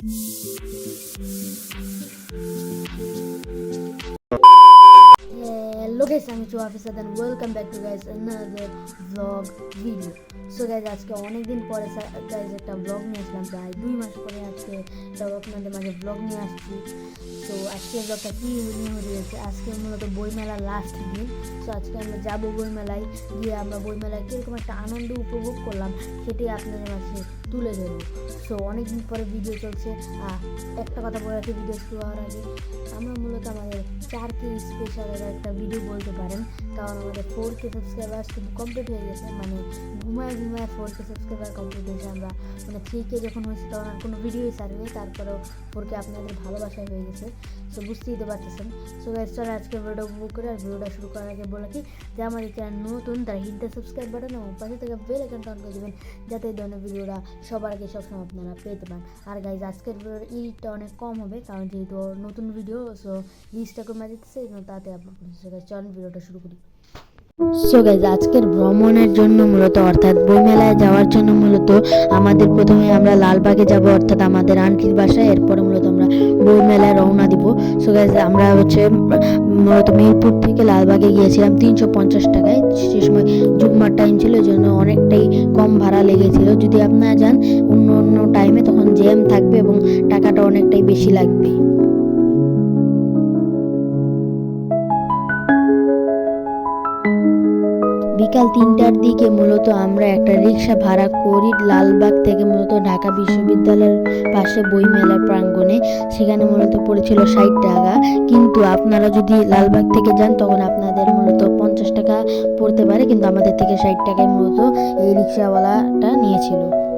Hello guys আমি চু officer then welcome back to guys another vlog video so guys আজকে অনেক দিন পরে গাইজ একটা ব্লগ নিয়ে আসলাম, প্রায় দুই মাস পরে আজকে একটা আপনাদের মাঝে ব্লগ নিয়ে আসছি। তো আজকে ব্লগটা কী নিয়ে হয়েছে আজকে মূলত বইমেলার লাস্ট দিন। সো আজকে আমরা যাব বইমেলায়, গিয়ে আমরা বইমেলায় কীরকম একটা আনন্দ উপভোগ করলাম, সেটি আপনাদের মাঝে তুলে ধরবো। সো অনেক দিন পরে ভিডিও চলছে। একটা কথা বলে রাখি ভিডিও শুরু হওয়ার আগে। আমরা মূলত আমাদের চার কে স্পেশালের একটা ভিডিও বলতে পারেন। কারণ আমাদের ফোর কে সাবস্ক্রাইবার কিন্তু কমপ্লিট হয়ে গেছে। মানে ঘুমায় ঘুমায় ফোর কে সাবস্ক্রাইবার কমপ্লিট হয়েছে আমরা। মানে থ্রি কে যখন হয়েছে তখন আর কোনো ভিডিওই সারবে তারপরেও ফোর কে আপনাদের ভালোবাসায় হয়ে গেছে। সো বুঝতেই তো পারতেছেন। সো গাইজ চলে আজকে ভিডিও বুক করে আর ভিডিওটা শুরু করার আগে বলে কি যে আমাদের চ্যানেল নতুন, তারা হিট দ্য সাবস্ক্রাইব বাটন এবং পাশে থেকে বেল আইকনটা অন করে দেবেন, যাতে এই ধরনের ভিডিওটা সবার আগে সবসময় আপনারা পেতে পান। আর গাইজ আজকের ভিডিওর ইডিটটা অনেক কম হবে, কারণ যেহেতু নতুন ভিডিও সো রিচটা কমে জন্য তাতে আপলোড করতেছে চল ভিডিওটা শুরু করি। সো গাইজ আজকের ভ্রমণের জন্য মূলত, অর্থাৎ বইমেলায় যাওয়ার জন্য মূলত আমাদের প্রথমে আমরা লালবাগে যাব, অর্থাৎ আমাদের আন্টির বাসায়। এরপরে মূলত আমরা বইমেলায় রওনা দিব। সো গাইজ আমরা হচ্ছে মূলত মিরপুর থেকে লালবাগে গিয়েছিলাম তিনশো পঞ্চাশ টাকায়। সে সময় জুম্মার টাইম ছিল, জন্য অনেকটাই কম ভাড়া লেগেছিল। যদি আপনারা যান অন্য অন্য টাইমে তখন জ্যাম থাকবে এবং টাকাটা অনেকটাই বেশি লাগবে বিকাল তিনটার দিকে মূলত আমরা একটা রিক্সা ভাড়া করি লালবাগ থেকে মূলত ঢাকা বিশ্ববিদ্যালয়ের পাশে বইমেলার প্রাঙ্গণে। সেখানে মূলত পড়েছিল ষাট টাকা। কিন্তু আপনারা যদি লালবাগ থেকে যান, তখন আপনাদের মূলত পঞ্চাশ টাকা পড়তে পারে। কিন্তু আমাদের থেকে ষাট টাকায় মূলত এই রিক্সাওয়ালাটা নিয়েছিল।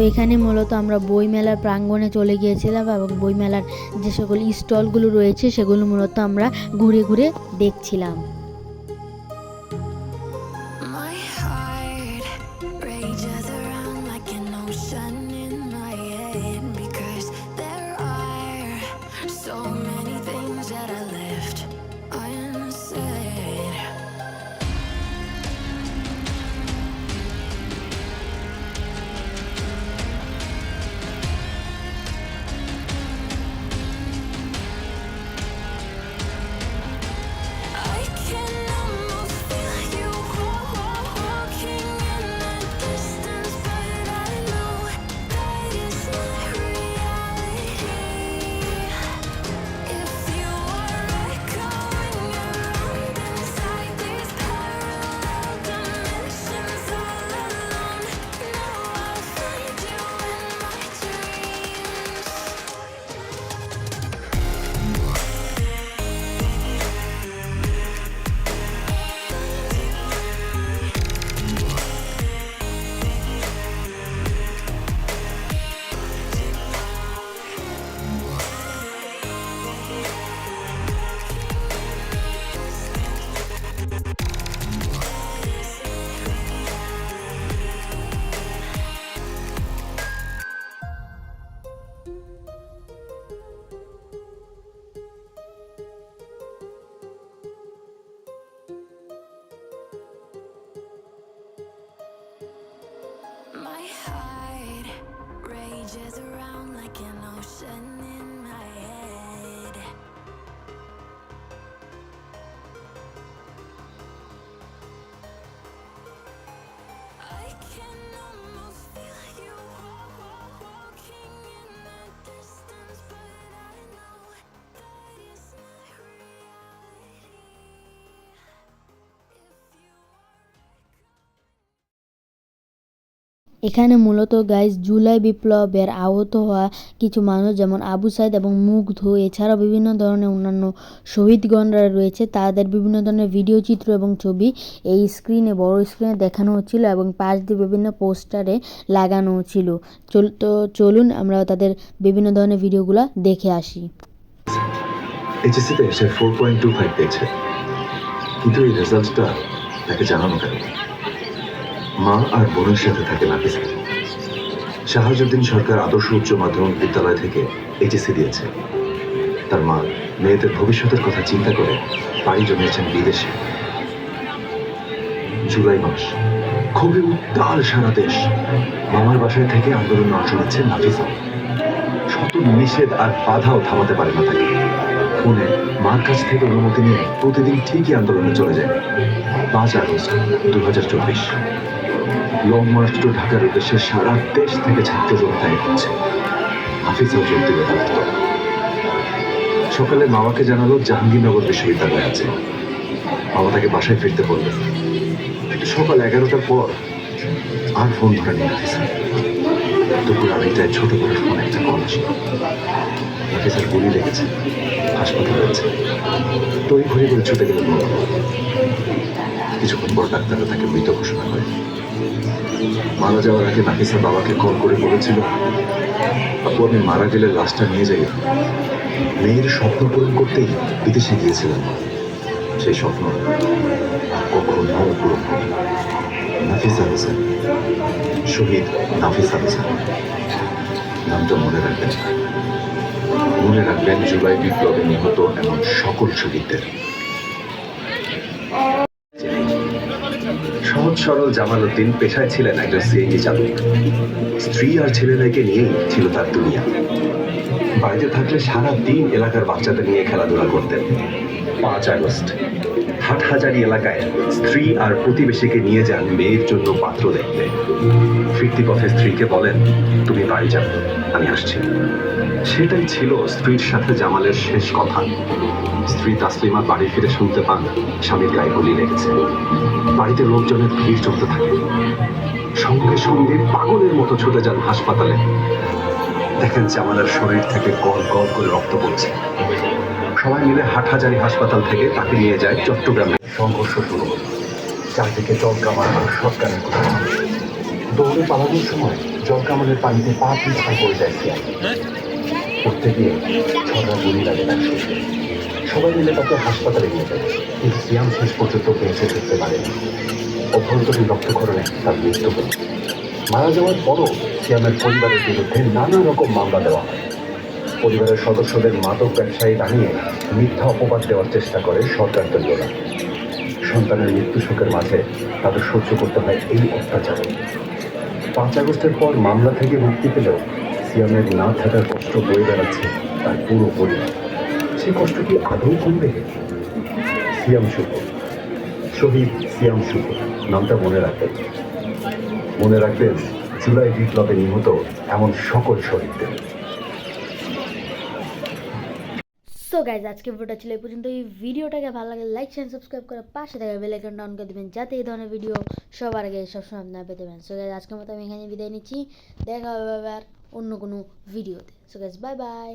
এখানে মূলত আমরা বইমেলার প্রাঙ্গণে চলে গিয়েছিলাম এবং বইমেলার যে সকল স্টলগুলো রয়েছে সেগুলো মূলত আমরা ঘুরে ঘুরে দেখছিলাম। Like an ocean in এখানে মূলত গাইজ জুলাই বিপ্লবের আহত হওয়া কিছু মানুষ যেমন আবু সাইদ এবং মুগ্ধ, এছাড়াও বিভিন্ন ধরনের অন্যান্য শহীদগণরা রয়েছে। তাদের বিভিন্ন ধরনের ভিডিও চিত্র এবং ছবি এই স্ক্রিনে বড় স্ক্রিনে দেখানো হচ্ছিল এবং পাশ দিয়ে বিভিন্ন পোস্টারে লাগানো ছিল। চল, তো চলুন আমরা তাদের বিভিন্ন ধরনের ভিডিওগুলো দেখে আসি। ফোর পয়েন্ট টু ফাইভ কিন্তু এই রেজাল্টটা তাকে জানানো কেন মা আর বোনের সাথে থাকে নাফিসা শাহাজুদ্দিন সরকার আদর্শ উচ্চ মাধ্যমিক বিদ্যালয় থেকে এইচএসসি দিয়েছে। তার মা মেয়েদের ভবিষ্যতের কথা চিন্তা করে বাড়ি জমিয়েছেন বিদেশে। জুলাই মাস, খুবই উত্তাল সারা দেশ। মামার বাসায় থেকে আন্দোলন অংশ নিচ্ছে নাফিসা শত নিষেধ আর বাধাও থামাতে পারে না তাকে। ফোনে মার কাছ থেকে অনুমতি নিয়ে প্রতিদিন ঠিকই আন্দোলনে চলে যায়। পাঁচ আগস্ট দু হাজার চব্বিশ। লং মার্চ টু ঢাকার উদ্দেশ্যে সারা দেশ থেকে ছাত্র জনতা হচ্ছে হাফিজাও যোগ দেবে সকালে মামাকে জানালো জাহাঙ্গীরনগর বিশ্ববিদ্যালয়ে আছে। মামা তাকে বাসায় ফিরতে বলবে সকাল এগারোটার পর আর ফোন ধরেনি হাফিজা দুপুর আড়াইটায় ছোট করে ফোন একটা কল আসলো। নাফিসার গুলি লেগেছে। হাসপাতালে আছে। তৈ ঘুরে ঘুরে ছুটে গেল কিছুক্ষণ পর ডাক্তাররা তাকে মৃত ঘোষণা করে। মারা যাওয়ার আগে নাফিসার বাবাকে কল করে বলেছিল, আপু, আমি মারা গেলে লাশটা নিয়ে যাই। মেয়ের স্বপ্ন পূরণ করতেই বিদেশে গিয়েছিলাম। সেই স্বপ্ন কখনো পূরণ না। নাফিসা হোসেন শহীদ নাফিসা হোসেন নামটা মনে রাখবেন মনে রাখবেন, জুলাই বিপ্লবে নিহত এমন সকল শহীদদের সরল জামাল উদ্দিন পেশায় ছিলেন একজন সিএনজি চালক। স্ত্রী আর ছেলে মেয়েকে নিয়েই ছিল তার দুনিয়া। বাড়িতে থাকলে সারা দিন এলাকার বাচ্চাদের নিয়ে খেলাধুলা করতেন। পাঁচ আগস্ট। হাটহাজারি এলাকায় স্ত্রী আর প্রতিবেশীকে নিয়ে যান মেয়ের জন্য পাত্র দেখতে। ফিরতি পথে স্ত্রীকে বলেন, তুমি বাড়ি যাও, আমি আসছি। সেটাই ছিল স্ত্রীর সাথে জামালের শেষ কথা। স্ত্রী তাসলিমা বাড়ি ফিরে শুনতে পান স্বামীর গায়ে গুলি লেগেছে। বাড়িতে লোকজনের ভিড় জমতে থাকে। সঙ্গে সঙ্গে পাগলের মতো ছুটে যান হাসপাতালে। দেখেন জামালের শরীর থেকে গল গল করে রক্ত পড়ছে। সবাই মিলে হাটহাজারি হাসপাতাল থেকে তাকে নিয়ে যায় চট্টগ্রামে। সংঘর্ষ শুরু। চারদিকে জলকামান আর সরকারের কথা। দৌড়ে পালানোর সময় জলকামানের পানিতে পা পিছায় পড়ে যায় উঠতে গিয়ে গুলি লাগে শরীরে। সবাই মিলে তাকে হাসপাতালে নিয়ে যায়। কিন্তু সিয়াম শেষ পর্যন্ত বেঁচে ফিরতে পারেনি অভ্যন্তরীণ রক্তক্ষরণে তার মৃত্যু হল মারা যাওয়ার পরও সিয়ামের পরিবারের বিরুদ্ধে নানা রকম মামলা দেওয়া হয়। পরিবারের সদস্যদের মাদক ব্যবসায়ী দাঁড়িয়ে মিথ্যা অপবাদ দেওয়ার চেষ্টা করে সরকার দলীয়রা। সন্তানের মৃত্যু শোকের মাঝে তাদের সহ্য করতে হয় এই অত্যাচার। পাঁচ আগস্টের পর মামলা থেকে মুক্তি পেলেও সিয়ামের না থাকার কষ্ট বয়ে বেড়াচ্ছে তার পুরো পরিবার। সে কষ্ট কি আদৌ কমবে সিয়াম শুভ। শহীদ সিয়াম শুভ। নামটা মনে রাখবেন মনে রাখবেন জুলাই বিপ্লবে নিহত এমন সকল শহীদদের। সো গাইজ আজকে ভিডিওটা ছিল এই পর্যন্ত এই ভিডিওটাকে ভালো লাগে লাইক শেয়ার সাবস্ক্রাইব করে পাশে থাকা বেল আইকনটা অন করে দেবেন, যাতে এই ধরনের ভিডিও সবার আগে সবসময় আপনারা পেতে পারেন। সো গাইজ আজকের মতো আমি এখানে বিদায় নিচ্ছি। দেখা হবে আবার অন্য কোনো ভিডিওতে সো গাইজ বাই বাই